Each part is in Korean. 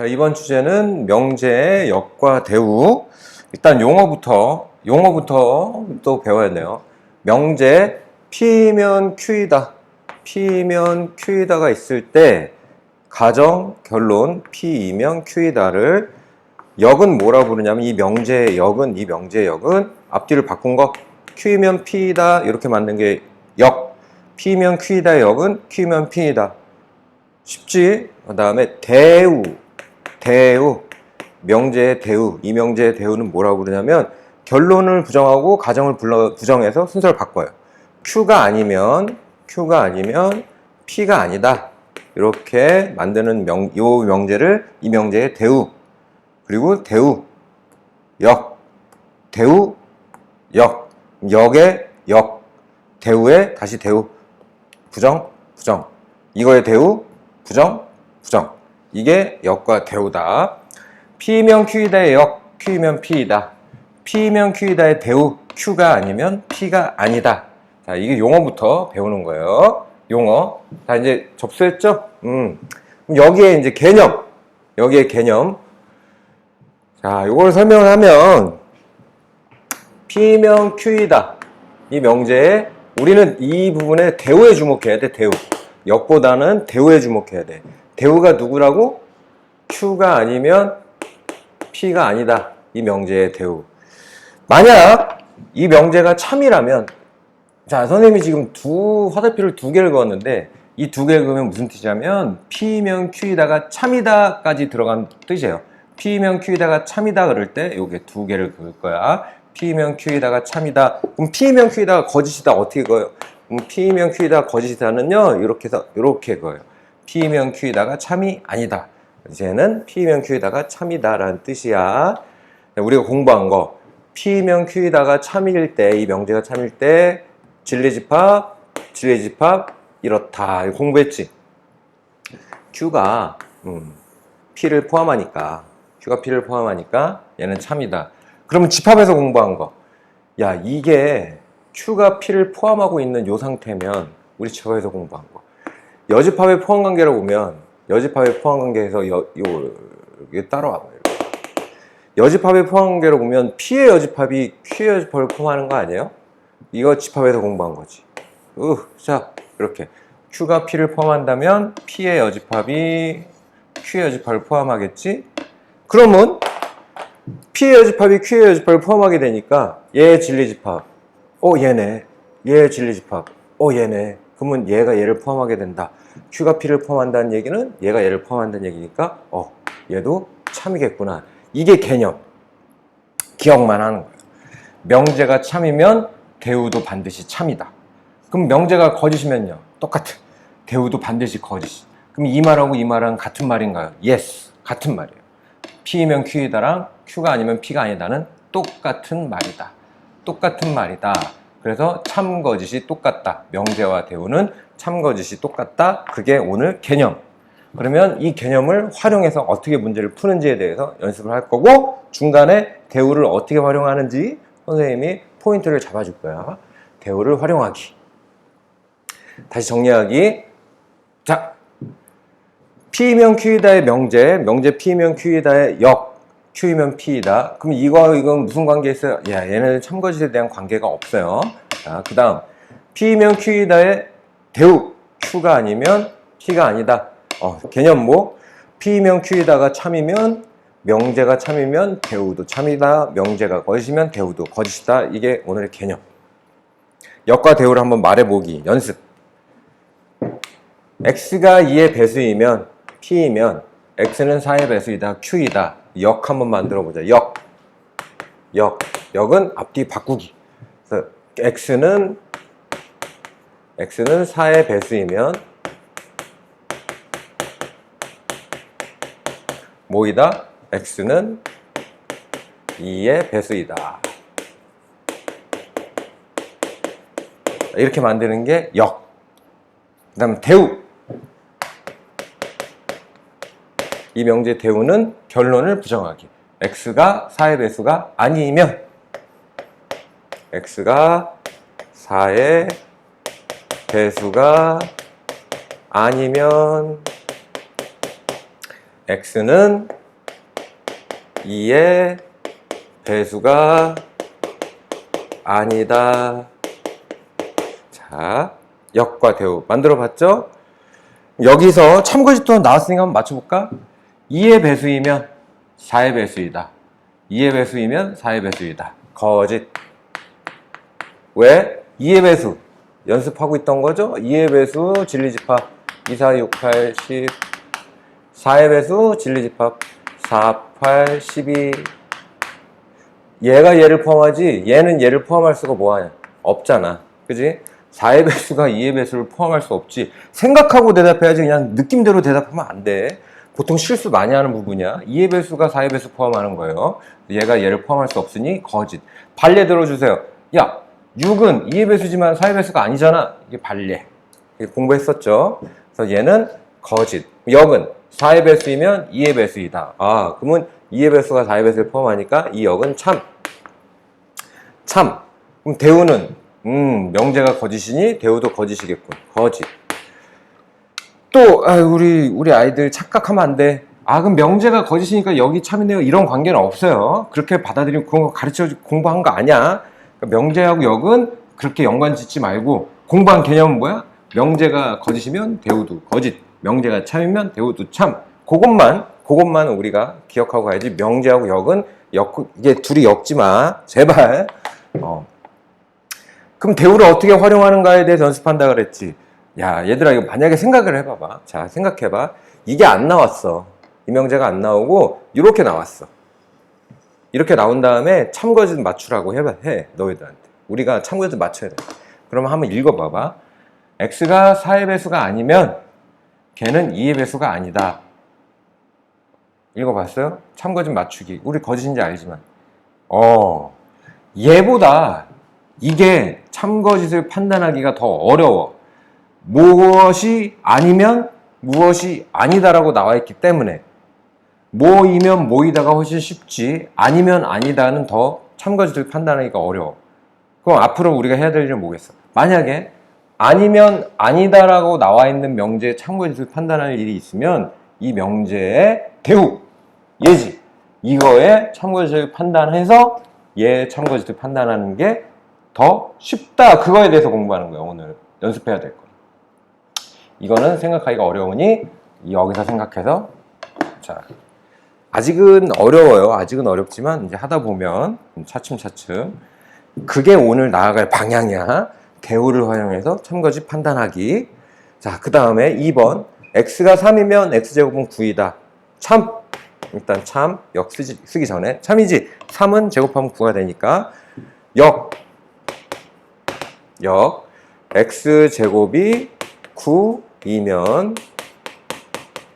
자, 이번 주제는 명제의 역과 대우. 일단 용어부터, 용어부터 또 배워야 돼요. 명제, P면 Q이다. P면 Q이다가 있을 때, 가정, 결론, P이면 Q이다를 역은 뭐라 부르냐면 이 명제의 역은, 이 명제의 역은 앞뒤를 바꾼 거, Q이면 P이다. 이렇게 만든 게 역. P면 Q이다의 역은 Q면 P이다. 쉽지? 그 다음에 대우. 대우. 명제의 대우. 이 명제의 대우는 뭐라고 그러냐면 결론을 부정하고 가정을 불러, 부정해서 순서를 바꿔요. Q가 아니면, Q가 아니면 P가 아니다. 이렇게 만드는 명, 요 명제를 이 명제의 대우. 그리고 대우. 역. 대우. 역. 역의 역. 대우의 다시 대우. 부정, 부정. 이거의 대우, 부정, 부정. 이게 역과 대우다. P면 Q이다의 역, Q면 P이다. P면 Q이다의 대우, Q가 아니면 P가 아니다. 자, 이게 용어부터 배우는 거예요. 용어. 자, 이제 접수했죠? 음. 여기에 이제 개념. 여기에 개념. 자, 이걸 설명을 하면 P면 Q이다. 이 명제에 우리는 이 부분에 대우에 주목해야 돼, 대우. 역보다는 대우에 주목해야 돼. 대우가 누구라고? Q가 아니면 P가 아니다. 이 명제의 대우. 만약 이 명제가 참이라면, 자, 선생님이 지금 두 화살표를 두 개를 그었는데, 이 두 개를 그으면 무슨 뜻이냐면, P면 Q이다가 참이다까지 들어간 뜻이에요. P면 Q이다가 참이다 그럴 때, 요게 두 개를 그을 거야. P면 Q이다가 참이다. 그럼 P면 Q이다가 거짓이다. 어떻게 그어요? 그럼 P면 Q이다가 거짓이다는요, 이렇게 해서, 이렇게 그어요. P면 Q이다가 참이 아니다. 이제는 P면 Q이다가 참이다라는 뜻이야. 우리가 공부한 거. P면 Q이다가 참일 때, 이 명제가 참일 때, 진리집합, 진리집합, 이렇다. 공부했지? Q가, 음, P를 포함하니까, Q가 P를 포함하니까, 얘는 참이다. 그러면 집합에서 공부한 거. 야, 이게 Q가 P를 포함하고 있는 요 상태면, 우리 집합에서 공부한 거. 여집합의 포함 관계로 보면 여집합의 포함 관계에서 여, 요, 이게 따라와봐요. 여집합의 포함 관계로 보면 P의 여집합이 Q의 여집합을 포함하는 거 아니에요? 이거 집합에서 공부한 거지. 으, 자, 이렇게. Q가 P를 포함한다면 P의 여집합이 Q의 여집합을 포함하겠지? 그러면 P의 여집합이 Q의 여집합을 포함하게 되니까 얘의 진리집합. 어, 얘네. 얘의 진리집합. 어, 얘네. 그러면 얘가 얘를 포함하게 된다. Q가 P를 포함한다는 얘기는 얘가 얘를 포함한다는 얘기니까 어 얘도 참이겠구나. 이게 개념. 기억만 하는 거예요. 명제가 참이면 대우도 반드시 참이다. 그럼 명제가 거짓이면요. 똑같아. 대우도 반드시 거짓. 그럼 이 말하고 이 말은 같은 말인가요? Yes. 같은 말이에요. P이면 Q이다랑 Q가 아니면 P가 아니다는 똑같은 말이다. 똑같은 말이다. 그래서 참거짓이 똑같다. 명제와 대우는 참거짓이 똑같다. 그게 오늘 개념. 그러면 이 개념을 활용해서 어떻게 문제를 푸는지에 대해서 연습을 할 거고 중간에 대우를 어떻게 활용하는지 선생님이 포인트를 잡아줄 거야. 대우를 활용하기. 다시 정리하기. 자, P면 Q이다의 명제, 명제 P면 Q이다의 역, Q이면 P이다. 그럼 이거, 이건 무슨 관계 있어요? 야, 얘네는 참거짓에 대한 관계가 없어요. 자, 그 다음. P면 Q이다의 대우. Q가 아니면 P가 아니다. 어, 개념 뭐? P면 Q이다가 참이면 명제가 참이면 대우도 참이다. 명제가 거짓이면 대우도 거짓이다. 이게 오늘의 개념. 역과 대우를 한번 말해보기. 연습. X가 2의 배수이면 P이면 X는 4의 배수이다. Q이다. 역 한번 만들어 보자. 역. 역. 역은 앞뒤 바꾸기. 그래서 x는 x는 4의 배수이면 뭐이다? x는 2의 배수이다. 이렇게 만드는 게 역. 그 다음 대우. 이 명제 대우는 결론을 부정하기. x가 4의 배수가 아니면 x가 4의 배수가 아니면 x는 2의 배수가 아니다. 자, 역과 대우 만들어 봤죠? 여기서 참고집도 나왔으니까 한번 맞춰볼까? 2의 배수이면 4의 배수이다. 2의 배수이면 4의 배수이다. 거짓. 왜? 2의 배수. 연습하고 있던 거죠? 2의 배수, 진리집합. 2, 4, 6, 8, 10. 4의 배수, 진리집합. 4, 8, 12. 얘가 얘를 포함하지, 얘는 얘를 포함할 수가 뭐하냐? 없잖아. 그지? 4의 배수가 2의 배수를 포함할 수 없지. 생각하고 대답해야지 그냥 느낌대로 대답하면 안 돼. 보통 실수 많이 하는 부분이야. 2의 배수가 4의 배수 포함하는 거예요. 얘가 얘를 포함할 수 없으니 거짓. 발례 들어주세요. 야, 6은 2의 배수지만 4의 배수가 아니잖아. 이게 발례. 공부했었죠. 그래서 얘는 거짓. 역은 4의 배수이면 2의 배수이다. 아, 그러면 2의 배수가 4의 배수를 포함하니까 이 역은 참. 참. 그럼 대우는 음, 명제가 거짓이니 대우도 거짓이겠군. 거짓. 또 아, 우리 우리 아이들 착각하면 안 돼. 아 그럼 명제가 거짓이니까 여기 참이네요. 이런 관계는 없어요. 그렇게 받아들이고 그런 거 가르쳐 공부한 거 아니야. 그러니까 명제하고 역은 그렇게 연관 짓지 말고 공부한 개념은 뭐야? 명제가 거짓이면 대우도 거짓. 명제가 참이면 대우도 참. 그것만 그것만 우리가 기억하고 가야지. 명제하고 역은 역 이게 둘이 엮지 마. 제발. 어. 그럼 대우를 어떻게 활용하는가에 대해서 연습한다 그랬지. 야, 얘들아, 이거 만약에 생각을 해봐봐. 자, 생각해봐. 이게 안 나왔어. 이명제가 안 나오고, 이렇게 나왔어. 이렇게 나온 다음에 참거짓 맞추라고 해봐, 해, 너희들한테. 우리가 참거짓 맞춰야 돼. 그러면 한번 읽어봐봐. x가 4의 배수가 아니면, 걔는 2의 배수가 아니다. 읽어봤어요? 참거짓 맞추기. 우리 거짓인지 알지만. 어, 얘보다 이게 참거짓을 판단하기가 더 어려워. 무엇이 아니면 무엇이 아니다라고 나와 있기 때문에 뭐이면 뭐이다가 훨씬 쉽지 아니면 아니다는 더 참거짓을 판단하기가 어려워. 그럼 앞으로 우리가 해야 될 일은 뭐겠어? 만약에 아니면 아니다라고 나와 있는 명제의 참거짓을 판단할 일이 있으면 이 명제의 대우, 예지 이거에 참거짓을 판단해서 얘 참거짓을 판단하는 게 더 쉽다. 그거에 대해서 공부하는 거예요. 오늘 연습해야 될 거. 이거는 생각하기가 어려우니 여기서 생각해서 자 아직은 어려워요. 아직은 어렵지만 이제 하다 보면 차츰차츰 그게 오늘 나아갈 방향이야. 대우를 활용해서 참거짓 판단하기. 자, 그 다음에 2번. x가 3이면 x제곱은 9이다. 참. 일단 참. 역 쓰지, 쓰기 전에. 참이지. 3은 제곱하면 9가 되니까. 역. 역. x제곱이 9이면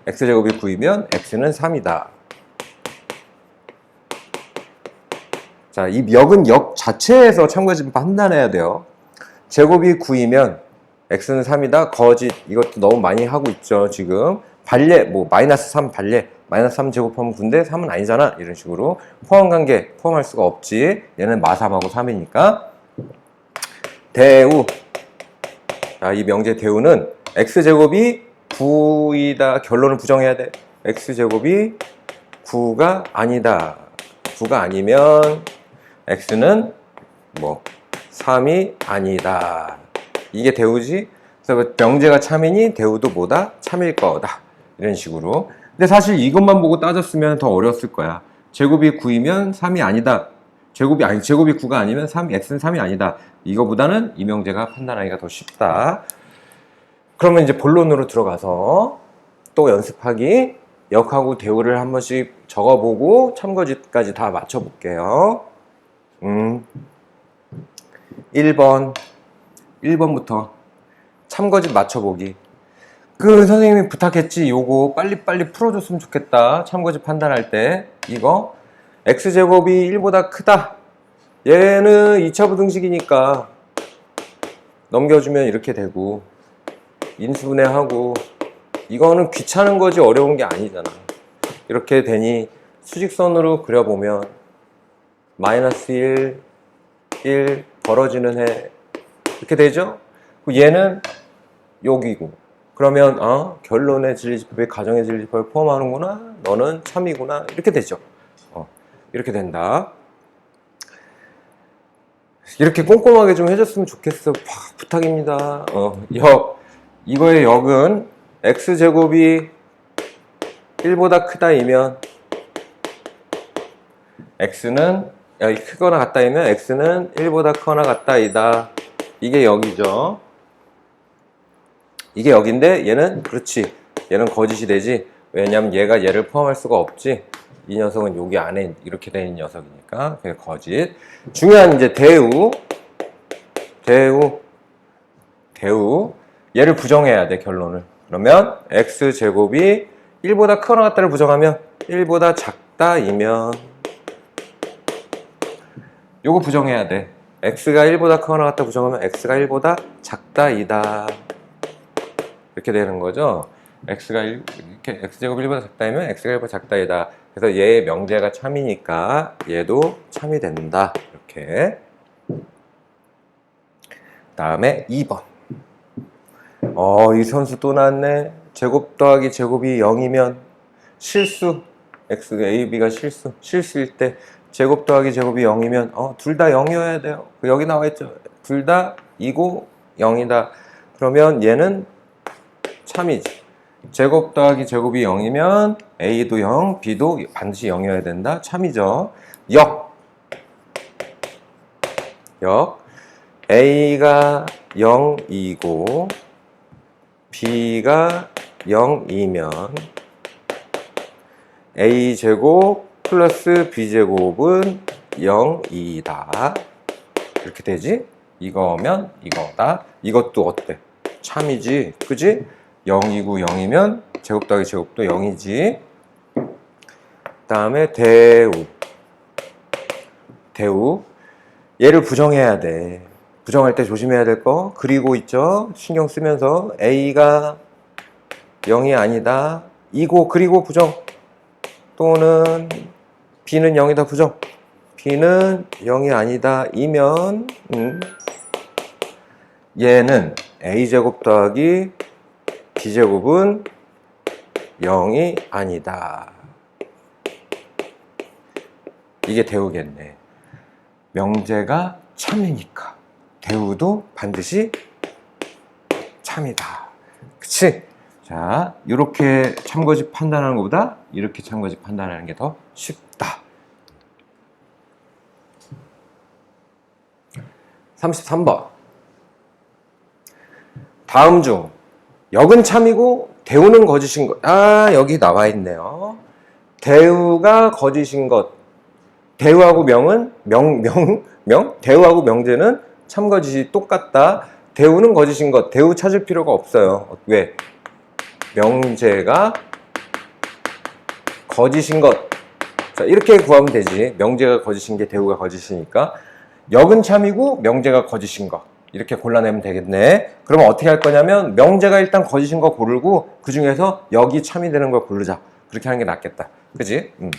x제곱이 9이면 x는 3이다. 자, 이 역은 역 자체에서 참고해서 판단해야 돼요. 제곱이 9이면 x는 3이다. 거짓. 이것도 너무 많이 하고 있죠, 지금. 발례, 뭐, 마이너스 3 발례. 마이너스 3 제곱하면 9인데 3은 아니잖아. 이런 식으로. 포함 관계, 포함할 수가 없지. 얘는 마3하고 3이니까. 대우. 자, 이 명제 대우는 x제곱이 9이다. 결론을 부정해야 돼. x제곱이 9가 아니다. 9가 아니면 x는 뭐 3이 아니다. 이게 대우지. 그래서 명제가 참이니 대우도 뭐다? 참일 거다. 이런 식으로. 근데 사실 이것만 보고 따졌으면 더 어려웠을 거야. 제곱이 9이면 3이 아니다. 제곱이 아니 제곱이 9가 아니면 3 x는 3이 아니다. 이거보다는 이명제가 판단하기가 더 쉽다. 그러면 이제 본론으로 들어가서 또 연습하기 역하고 대우를 한 번씩 적어보고 참고집까지 다 맞춰볼게요. 음. 1번 1번부터 참거짓 맞춰보기. 그 선생님이 부탁했지 요거 빨리빨리 풀어줬으면 좋겠다. 참거짓 판단할 때 이거 x제곱이 1보다 크다. 얘는 2차 부 등식이니까 넘겨주면 이렇게 되고 인수분해하고 이거는 귀찮은 거지 어려운 게 아니잖아. 이렇게 되니 수직선으로 그려보면 마이너스 1, 1 벌어지는 해 이렇게 되죠? 그 얘는 여기고 그러면 어, 결론의 진리집합이 가정의 진리집합을 포함하는구나. 너는 참이구나. 이렇게 되죠. 어, 이렇게 된다. 이렇게 꼼꼼하게 좀 해줬으면 좋겠어. 파, 부탁입니다. 어, 역. 이거의 역은 x제곱이 1보다 크다이면 x는 크거나 같다이면 x는 1보다 크거나 같다 이다. 이게 역이죠. 이게 역인데 얘는 그렇지. 얘는 거짓이 되지. 왜냐면 얘가 얘를 포함할 수가 없지. 이 녀석은 여기 안에 이렇게 되는 녀석이니까 그게 거짓. 중요한 이제 대우, 대우, 대우. 얘를 부정해야 돼 결론을. 그러면 x 제곱이 1보다 크거나 같다를 부정하면 1보다 작다이면 요거 부정해야 돼. x가 1보다 크거나 같다 부정하면 x가 1보다 작다 이다. 이렇게 되는 거죠. x가 1, 이렇게 x제곱 1보다 작다면 x가 1보다 작다 이다. 그래서 얘의 명제가 참이니까 얘도 참이 된다. 이렇게. 다음에 2번. 어, 이 선수 또 나왔네. 제곱 더하기 제곱이 0이면 실수. x, a, b가 실수. 실수일 때 제곱 더하기 제곱이 0이면 어, 둘 다 0이어야 돼요. 그 여기 나와 있죠. 둘 다 2고 0이다. 그러면 얘는 참이지. 제곱 더하기 제곱이 0이면 a도 0, b도 반드시 0이어야 된다. 참이죠. 역. 역. a가 0이고 b가 0이면 a제곱 플러스 b제곱은 0이다. 이렇게 되지? 이거면 이거다. 이것도 어때? 참이지. 그지? 0이고 0이면 제곱 더하기 제곱도 0이지. 다음에 대우. 대우. 얘를 부정해야 돼. 부정할 때 조심해야 될 거. 그리고 있죠. 신경 쓰면서 a가 0이 아니다. 이고 그리고 부정. 또는 b는 0이다 부정. b는 0이 아니다. 이면 음, 얘는 a제곱 더하기 b제곱은 0이 아니다. 이게 대우겠네. 명제가 참이니까 대우도 반드시 참이다. 그치? 자, 이렇게 참거짓 판단하는 것보다 이렇게 참거짓 판단하는 게 더 쉽다. 33번. 다음 중 역은 참이고 대우는 거짓인 것. 아, 여기 나와 있네요. 대우가 거짓인 것. 대우하고 명은 명, 명, 명? 대우하고 명제는 참거짓이 똑같다. 대우는 거짓인 것. 대우 찾을 필요가 없어요. 왜? 명제가 거짓인 것. 자, 이렇게 구하면 되지. 명제가 거짓인 게 대우가 거짓이니까. 역은 참이고 명제가 거짓인 것. 이렇게 골라내면 되겠네. 그러면 어떻게 할 거냐면 명제가 일단 거짓인 거 고르고 그 중에서 역이 참이 되는 걸 고르자. 그렇게 하는 게 낫겠다. 그지? 음.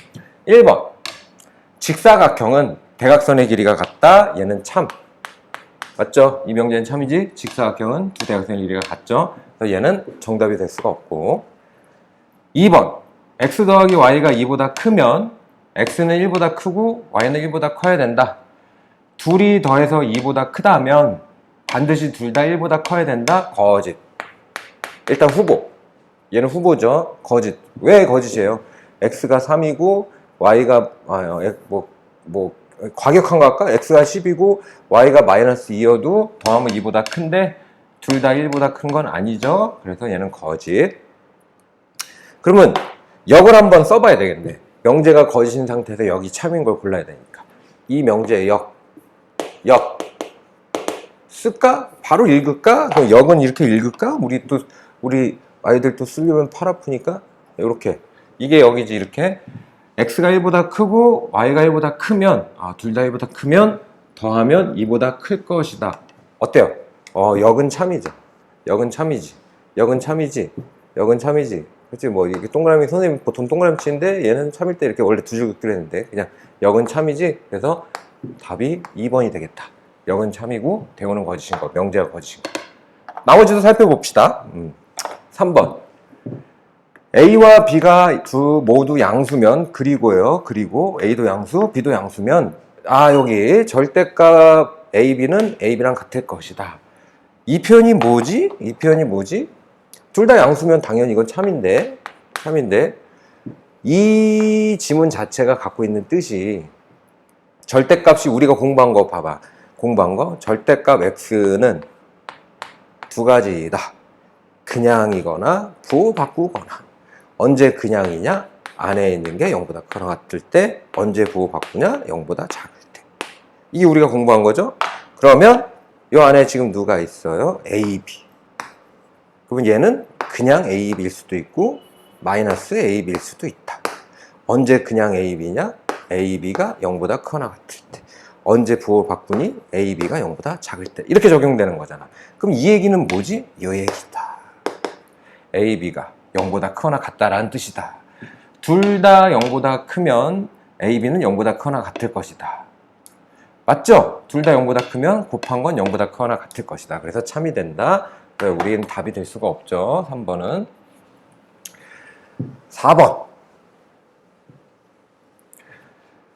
1번. 직사각형은 대각선의 길이가 같다. 얘는 참. 맞죠? 이 명제는 참이지. 직사각형은 두 대각선의 길이가 같죠. 그래서 얘는 정답이 될 수가 없고. 2번. x 더하기 y가 2보다 크면 x는 1보다 크고 y는 1보다 커야 된다. 둘이 더해서 2보다 크다면 반드시 둘 다 1보다 커야 된다. 거짓. 일단 후보. 얘는 후보죠. 거짓. 왜 거짓이에요? x가 3이고 y가 아, 뭐, 뭐 과격한 거 할까? x가 10이고 y가 마이너스 2여도 더하면 2보다 큰데 둘 다 1보다 큰 건 아니죠. 그래서 얘는 거짓. 그러면 역을 한번 써봐야 되겠네. 명제가 거짓인 상태에서 역이 참인 걸 골라야 되니까. 이 명제의 역. 역. 쓸까? 바로 읽을까? 그럼 역은 이렇게 읽을까? 우리 또, 우리 아이들 또 쓰려면 팔 아프니까. 이렇게. 이게 역이지, 이렇게. x가 1보다 크고 y가 1보다 크면, 아, 둘 다 1보다 크면 더하면 2보다 클 것이다. 어때요? 어, 역은 참이죠. 역은 참이지. 역은 참이지. 역은 참이지. 그치, 뭐, 이게 동그라미, 선생님 보통 동그라미 치는데 얘는 참일 때 이렇게 원래 두 줄 긋기로 했는데 그냥 역은 참이지. 그래서 답이 2번이 되겠다. 역은 참이고 대우는 거짓인 거, 명제가 거짓인 거. 나머지도 살펴봅시다. 음. 3번. A와 B가 두 모두 양수면 그리고요. 그리고 A도 양수, B도 양수면 아 여기 절대값 A, B는 A, B랑 같을 것이다. 이 표현이 뭐지? 이 표현이 뭐지? 둘 다 양수면 당연히 이건 참인데 참인데 이 지문 자체가 갖고 있는 뜻이 절대값이 우리가 공부한 거 봐봐. 공부한 거 절대값 x는 두 가지이다. 그냥이거나 부호 바꾸거나 언제 그냥이냐? 안에 있는 게 0보다 크거나 같을 때 언제 부호 바꾸냐? 0보다 작을 때. 이게 우리가 공부한 거죠? 그러면 이 안에 지금 누가 있어요? A, B. 그러면 얘는 그냥 A, B일 수도 있고 마이너스 A, B일 수도 있다. 언제 그냥 A, B냐? A, B가 0보다 크거나 같을 때. 언제 부호를 바꾸니? A, B가 0보다 작을 때. 이렇게 적용되는 거잖아. 그럼 이 얘기는 뭐지? 이 얘기다. A, B가 0보다 크거나 같다라는 뜻이다. 둘 다 0보다 크면 A, B는 0보다 크거나 같을 것이다. 맞죠? 둘 다 0보다 크면 곱한 건 0보다 크거나 같을 것이다. 그래서 참이 된다. 그래, 우리는 답이 될 수가 없죠. 3번은. 4번.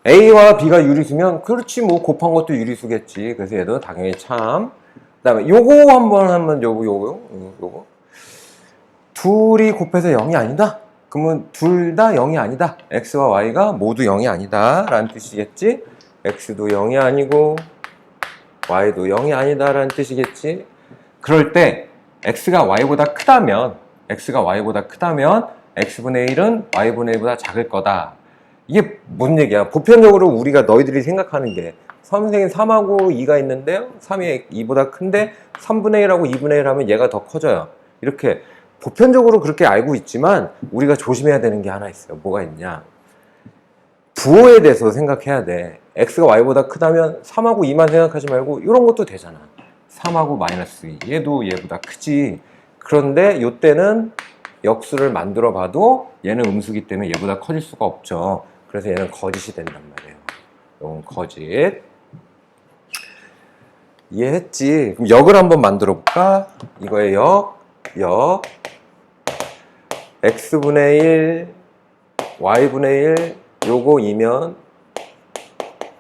A와 B가 유리수면 그렇지 뭐 곱한 것도 유리수겠지. 그래서 얘도 당연히 참. 그다음에 요거 한번 하면 요거 요거 요거 둘이 곱해서 0이 아니다. 그러면 둘 다 0이 아니다. x와 y가 모두 0이 아니다. 라는 뜻이겠지. x도 0이 아니고 y도 0이 아니다. 라는 뜻이겠지. 그럴 때 x가 y보다 크다면 x가 y보다 크다면 x분의 1은 y분의 1보다 작을 거다. 이게 뭔 얘기야? 보편적으로 우리가 너희들이 생각하는 게 선생님 3하고 2가 있는데 3이 2보다 큰데 3분의 1하고 2분의 1 하면 얘가 더 커져요. 이렇게 보편적으로 그렇게 알고 있지만 우리가 조심해야 되는 게 하나 있어요. 뭐가 있냐? 부호에 대해서 생각해야 돼. x가 y보다 크다면 3하고 2만 생각하지 말고 이런 것도 되잖아. 3하고 마이너스 2. 얘도 얘보다 크지. 그런데 이때는 역수를 만들어 봐도 얘는 음수기 때문에 얘보다 커질 수가 없죠. 그래서 얘는 거짓이 된단 말이에요. 이건 거짓. 이해했지? 그럼 역을 한번 만들어 볼까? 이거의 역, 역. x분의 1, y분의 1, 요거 2면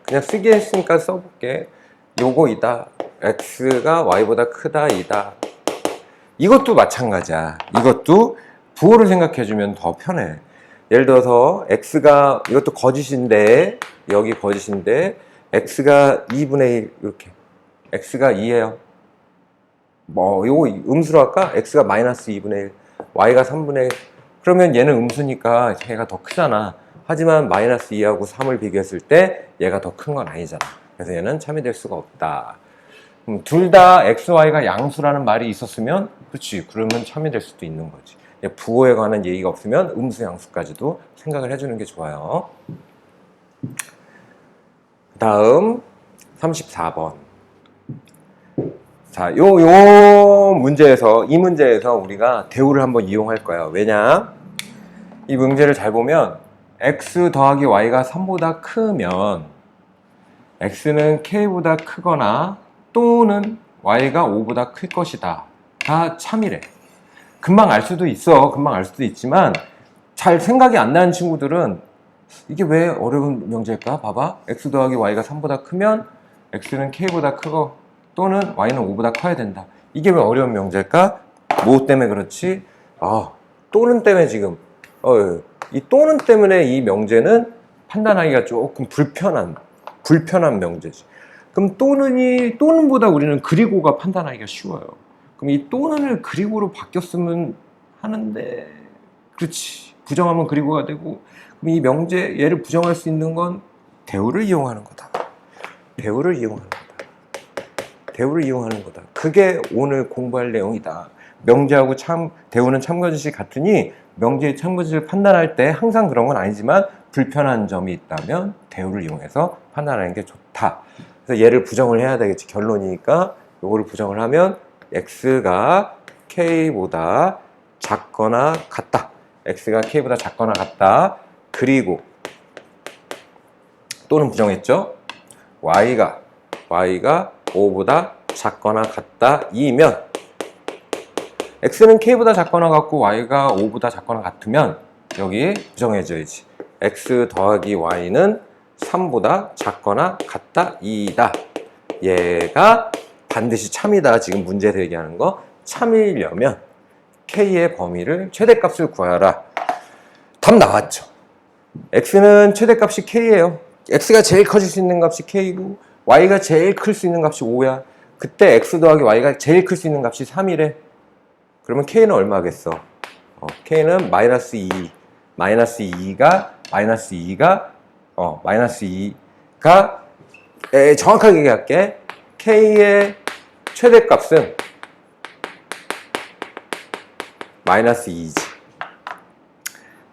그냥 쓰기 했으니까 써볼게. 요거이다. X가 y보다 크다, 이다. 이것도 마찬가지야. 이것도 부호를 생각해 주면 더 편해. 예를 들어서 x가 이것도 거짓인데 여기 거짓인데 x가 2분의 1 이렇게 x가 2예요. 뭐 요거 음수로 할까? x가 마이너스 2분의 1, y가 3분의 1. 그러면 얘는 음수니까 얘가 더 크잖아. 하지만 마이너스 2하고 3을 비교했을 때 얘가 더 큰 건 아니잖아. 그래서 얘는 참이 될 수가 없다. 둘다 x, y가 양수라는 말이 있었으면 그렇지. 그러면 참이 될 수도 있는 거지. 부호에 관한 얘기가 없으면 음수 양수까지도 생각을 해주는 게 좋아요. 다음 34번. 자, 요, 요 문제에서, 이 문제에서 우리가 대우를 한번 이용할 거야. 왜냐? 이 문제를 잘 보면 x 더하기 y가 3보다 크면 x는 k보다 크거나 또는 y가 5보다 클 것이다. 다 참이래. 금방 알 수도 있어. 금방 알 수도 있지만 잘 생각이 안 나는 친구들은 이게 왜 어려운 명제일까? 봐봐. x 더하기 y가 3보다 크면 x는 k보다 크고 또는 y는 5보다 커야 된다. 이게 왜 어려운 명제일까? 뭐 때문에 그렇지? 아, 또는 때문에 지금 어, 이 또는 때문에 이 명제는 판단하기가 조금 불편한 불편한 명제지. 그럼 또는이 또는보다 우리는 그리고가 판단하기가 쉬워요. 그럼 이 또는을 그리고로 바뀌었으면 하는데 그렇지 부정하면 그리고가 되고 그럼 이 명제 얘를 부정할 수 있는 건 대우를 이용하는 거다. 대우를 이용하는 거다. 대우를 이용하는 거다. 그게 오늘 공부할 내용이다. 명제하고 참 대우는 참거짓이 같으니 명제의 참거짓을 판단할 때 항상 그런 건 아니지만 불편한 점이 있다면 대우를 이용해서 판단하는 게 좋다. 그래서 얘를 부정을 해야 되겠지. 결론이니까 요거를 부정을 하면 x가 k보다 작거나 같다. x가 k보다 작거나 같다. 그리고 또는 부정했죠. y가 y가 5보다 작거나 같다. 이면 x는 k보다 작거나 같고 y가 5보다 작거나 같으면 여기 부정해줘야지. x 더하기 y는 3보다 작거나 같다 2다. 얘가 반드시 참이다. 지금 문제에서 얘기하는 거. 참이려면 k의 범위를 최대값을 구하라. 답 나왔죠. x는 최대값이 k예요. x가 제일 커질 수 있는 값이 k고 y가 제일 클 수 있는 값이 5야. 그때 x 더하기 y가 제일 클 수 있는 값이 3이래. 그러면 k는 얼마겠어? 어, k는 마이너스 2. 마이너스 2가 마이너스 2가 어, 마이너스 2가 에, 정확하게 얘기할게. k의 최대값은 마이너스 2지.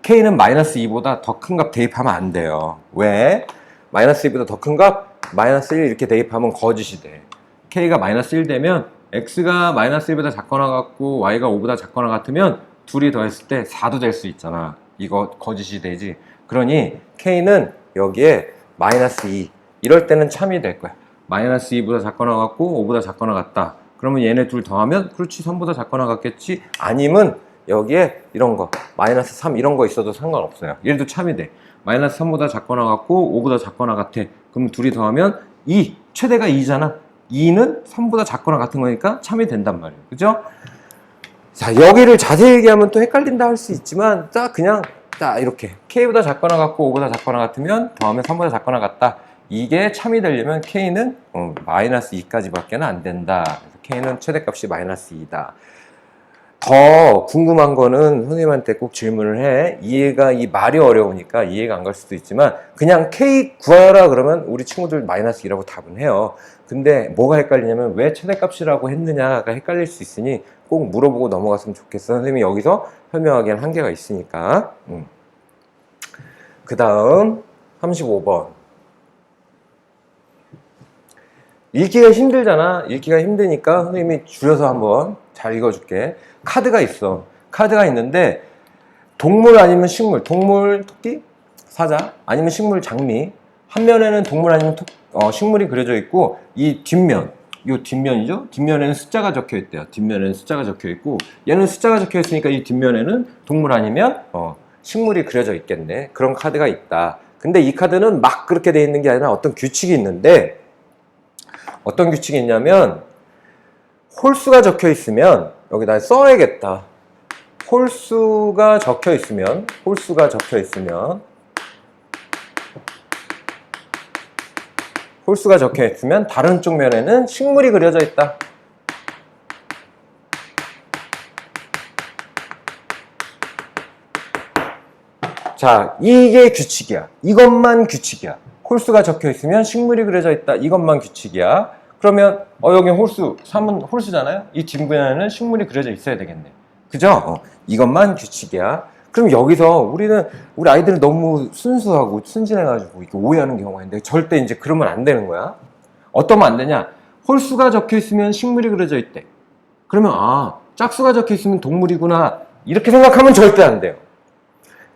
k는 마이너스 2보다 더 큰 값 대입하면 안 돼요. 왜? 마이너스 2보다 더 큰 값 마이너스 1 이렇게 대입하면 거짓이 돼. k가 마이너스 1 되면 x가 마이너스 1보다 작거나 같고 y가 5보다 작거나 같으면 둘이 더했을 때 4도 될 수 있잖아. 이거 거짓이 되지. 그러니 k는 여기에 마이너스 2 이럴 때는 참이 될 거야. 마이너스 2보다 작거나 같고 5보다 작거나 같다. 그러면 얘네 둘 더하면 그렇지 3보다 작거나 같겠지. 아니면 여기에 이런 거 마이너스 3 이런 거 있어도 상관없어요. 얘도 참이 돼. 마이너스 3보다 작거나 같고 5보다 작거나 같아. 그럼 둘이 더하면 2 최대가 2잖아. 2는 3보다 작거나 같은 거니까 참이 된단 말이에요. 그죠? 자 여기를 자세히 얘기하면 또 헷갈린다 할 수 있지만 딱 그냥 딱 이렇게 k보다 작거나 같고 5보다 작거나 같으면 더하면 3보다 작거나 같다. 이게 참이 되려면 k는 어, 마이너스 2까지밖에 안 된다. k는 최대값이 마이너스 2다. 더 궁금한 거는 선생님한테 꼭 질문을 해. 이해가, 이 말이 어려우니까 이해가 안 갈 수도 있지만, 그냥 K 구하라 그러면 우리 친구들 마이너스 2라고 답은 해요. 근데 뭐가 헷갈리냐면 왜 최대값이라고 했느냐가 헷갈릴 수 있으니 꼭 물어보고 넘어갔으면 좋겠어. 선생님이 여기서 설명하기엔 한계가 있으니까. 음. 그 다음, 35번. 읽기가 힘들잖아. 읽기가 힘드니까 선생님이 줄여서 한번 잘 읽어줄게. 카드가 있어. 카드가 있는데 동물 아니면 식물, 동물 토끼, 사자 아니면 식물 장미. 한 면에는 동물 아니면 토, 어, 식물이 그려져 있고 이 뒷면, 이 뒷면이죠. 뒷면에는 숫자가 적혀 있대요. 뒷면에는 숫자가 적혀 있고 얘는 숫자가 적혀 있으니까 이 뒷면에는 동물 아니면 어, 식물이 그려져 있겠네. 그런 카드가 있다. 근데 이 카드는 막 그렇게 돼 있는 게 아니라 어떤 규칙이 있는데 어떤 규칙이 있냐면 홀수가 적혀 있으면 여기다 써야겠다. 홀수가 적혀 있으면 홀수가 적혀 있으면 홀수가 적혀 있으면 다른 쪽 면에는 식물이 그려져 있다. 자, 이게 규칙이야. 이것만 규칙이야. 홀수가 적혀 있으면 식물이 그려져 있다. 이것만 규칙이야. 그러면 어 여기 홀수 3은 홀수잖아요. 이 뒷면에는 식물이 그려져 있어야 되겠네. 그죠? 어, 이것만 규칙이야. 그럼 여기서 우리는 우리 아이들은 너무 순수하고 순진해가지고 오해하는 경우가 있는데 절대 이제 그러면 안 되는 거야. 어떠면 안 되냐? 홀수가 적혀 있으면 식물이 그려져 있대. 그러면 아 짝수가 적혀 있으면 동물이구나 이렇게 생각하면 절대 안 돼요.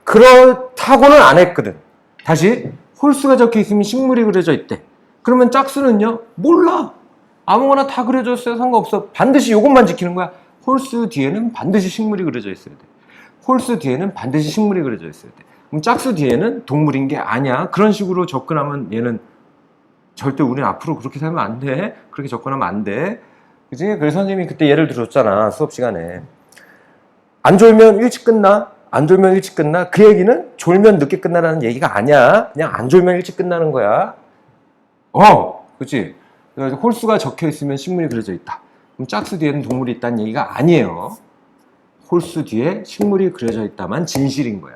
그렇다고는 안 했거든. 다시 홀수가 적혀 있으면 식물이 그려져 있대. 그러면 짝수는요? 몰라. 아무거나 다 그려졌어요. 상관없어. 반드시 이것만 지키는 거야. 홀수 뒤에는 반드시 식물이 그려져 있어야 돼. 홀수 뒤에는 반드시 식물이 그려져 있어야 돼. 그럼 짝수 뒤에는 동물인 게 아니야. 그런 식으로 접근하면 얘는 절대 우리는 앞으로 그렇게 살면 안 돼. 그렇게 접근하면 안 돼. 그지? 그래서 선생님이 그때 예를 들었잖아. 수업 시간에. 안 졸면 일찍 끝나? 안 졸면 일찍 끝나? 그 얘기는 졸면 늦게 끝나라는 얘기가 아니야. 그냥 안 졸면 일찍 끝나는 거야. 어, 그치? 홀수가 적혀 있으면 식물이 그려져 있다. 그럼 짝수 뒤에는 동물이 있다는 얘기가 아니에요. 홀수 뒤에 식물이 그려져 있다만 진실인 거야.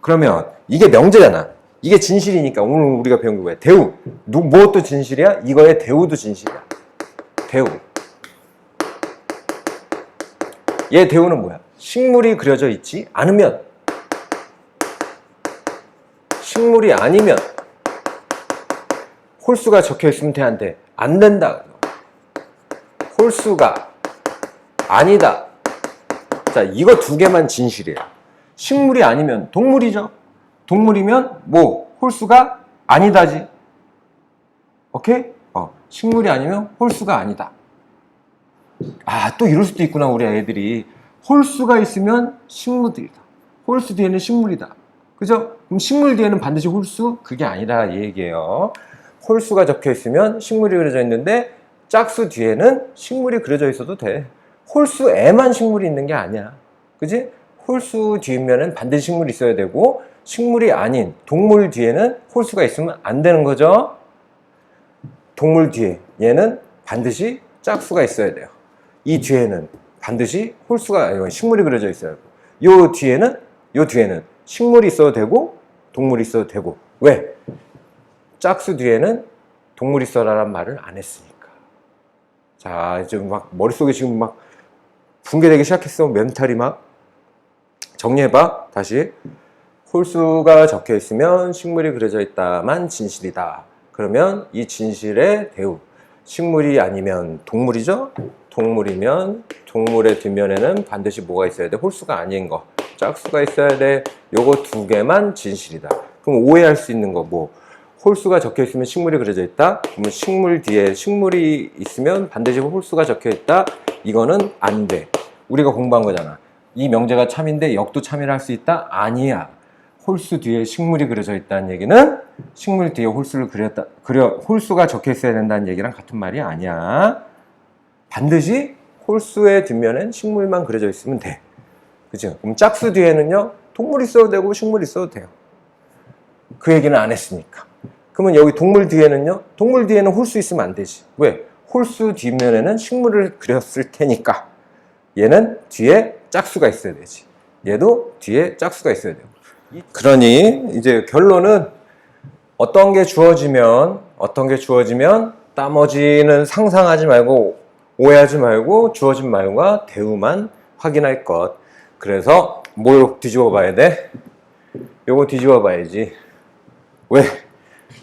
그러면 이게 명제잖아. 이게 진실이니까 오늘 우리가 배운 게 뭐야? 대우. 누, 무엇도 진실이야? 이거의 대우도 진실이야. 대우. 얘 대우는 뭐야? 식물이 그려져 있지 않으면 식물이 아니면 홀수가 적혀 있으면 돼, 안 돼? 안 된다. 홀수가 아니다. 자, 이거 두 개만 진실이에요. 식물이 아니면 동물이죠. 동물이면 뭐 홀수가 아니다지. 오케이? 어, 식물이 아니면 홀수가 아니다. 아, 또 이럴 수도 있구나, 우리 애들이. 홀수가 있으면 식물들이다. 홀수 뒤에는 식물이다. 그죠? 그럼 식물 뒤에는 반드시 홀수? 그게 아니라 이 얘기예요. 홀수가 적혀 있으면 식물이 그려져 있는데 짝수 뒤에는 식물이 그려져 있어도 돼. 홀수에만 식물이 있는 게 아니야. 그지? 홀수 뒤면은 반드시 식물이 있어야 되고 식물이 아닌 동물 뒤에는 홀수가 있으면 안 되는 거죠. 동물 뒤에 얘는 반드시 짝수가 있어야 돼요. 이 뒤에는 반드시 홀수가 식물이 그려져 있어야 되고 요 뒤에는 요 뒤에는 식물이 있어도 되고 동물이 있어도 되고 왜? 짝수 뒤에는 동물이 있어라란 말을 안 했으니까. 자, 이제 막 머릿속에 지금 막 붕괴되기 시작했어. 멘탈이 막. 정리해봐. 다시. 홀수가 적혀 있으면 식물이 그려져 있다만 진실이다. 그러면 이 진실의 대우. 식물이 아니면 동물이죠? 동물이면 동물의 뒷면에는 반드시 뭐가 있어야 돼? 홀수가 아닌 거. 짝수가 있어야 돼. 요거 두 개만 진실이다. 그럼 오해할 수 있는 거 뭐? 홀수가 적혀 있으면 식물이 그려져 있다. 그러면 식물 뒤에 식물이 있으면 반드시 홀수가 적혀 있다. 이거는 안 돼. 우리가 공부한 거잖아. 이 명제가 참인데 역도 참이라 할 수 있다? 아니야. 홀수 뒤에 식물이 그려져 있다는 얘기는 식물 뒤에 홀수를 그렸다, 그려, 홀수가 적혀 있어야 된다는 얘기랑 같은 말이 아니야. 반드시 홀수의 뒷면엔 식물만 그려져 있으면 돼. 그죠? 그럼 짝수 뒤에는요, 동물 있어도 되고 식물 있어도 돼요. 그 얘기는 안 했으니까. 그러면 여기 동물 뒤에는요, 동물 뒤에는 홀수 있으면 안 되지. 왜? 홀수 뒷면에는 식물을 그렸을 테니까. 얘는 뒤에 짝수가 있어야 되지. 얘도 뒤에 짝수가 있어야 되고. 그러니 이제 결론은 어떤 게 주어지면 어떤 게 주어지면 나머지는 상상하지 말고 오해하지 말고 주어진 말과 대우만 확인할 것. 그래서 뭘 뒤집어 봐야 돼? 요거 뒤집어 봐야지. 왜?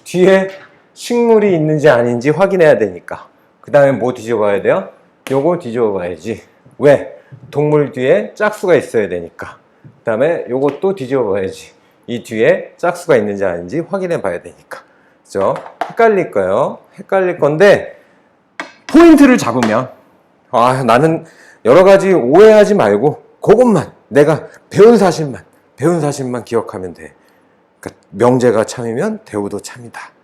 뒤에 식물이 있는지 아닌지 확인해야 되니까. 그 다음에 뭐 뒤집어 봐야 돼요? 요거 뒤집어 봐야지. 왜? 동물 뒤에 짝수가 있어야 되니까. 그 다음에 요것도 뒤집어 봐야지. 이 뒤에 짝수가 있는지 아닌지 확인해 봐야 되니까. 그죠? 헷갈릴 거예요. 헷갈릴 건데, 포인트를 잡으면, 아, 나는 여러 가지 오해하지 말고, 그것만, 내가 배운 사실만, 배운 사실만 기억하면 돼. 그러니까 명제가 참이면 대우도 참이다.